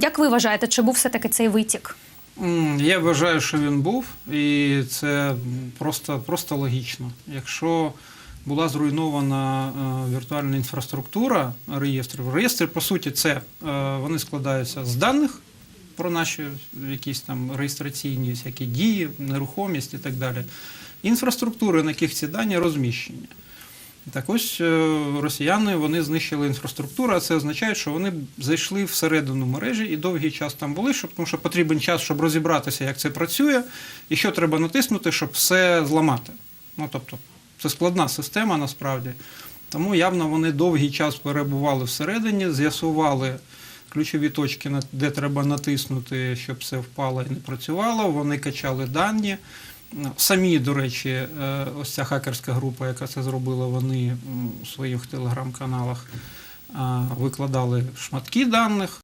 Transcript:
Як ви вважаєте, чи був все таки цей витік? Я вважаю, що він був, і це просто, просто логічно. Якщо була зруйнована е, віртуальна інфраструктура реєстрів, реєстри, по суті, це е, вони складаються з даних про наші якісь там реєстраційні всякі дії, нерухомість і так далі. Інфраструктури, на яких ці дані розміщені. Так ось е, росіяни вони знищили інфраструктуру, а це означає, що вони зайшли всередину мережі і довгий час там були, щоб, тому що потрібен час, щоб розібратися, як це працює, і що треба натиснути, щоб все зламати. Ну тобто, це складна система насправді. Тому явно вони довгий час перебували всередині, з'ясували ключові точки, де треба натиснути, щоб все впало і не працювало. Вони качали дані. Самі, до речі, е, ось ця хакерська група, яка це зробила, вони у своїх телеграм-каналах викладали шматки даних.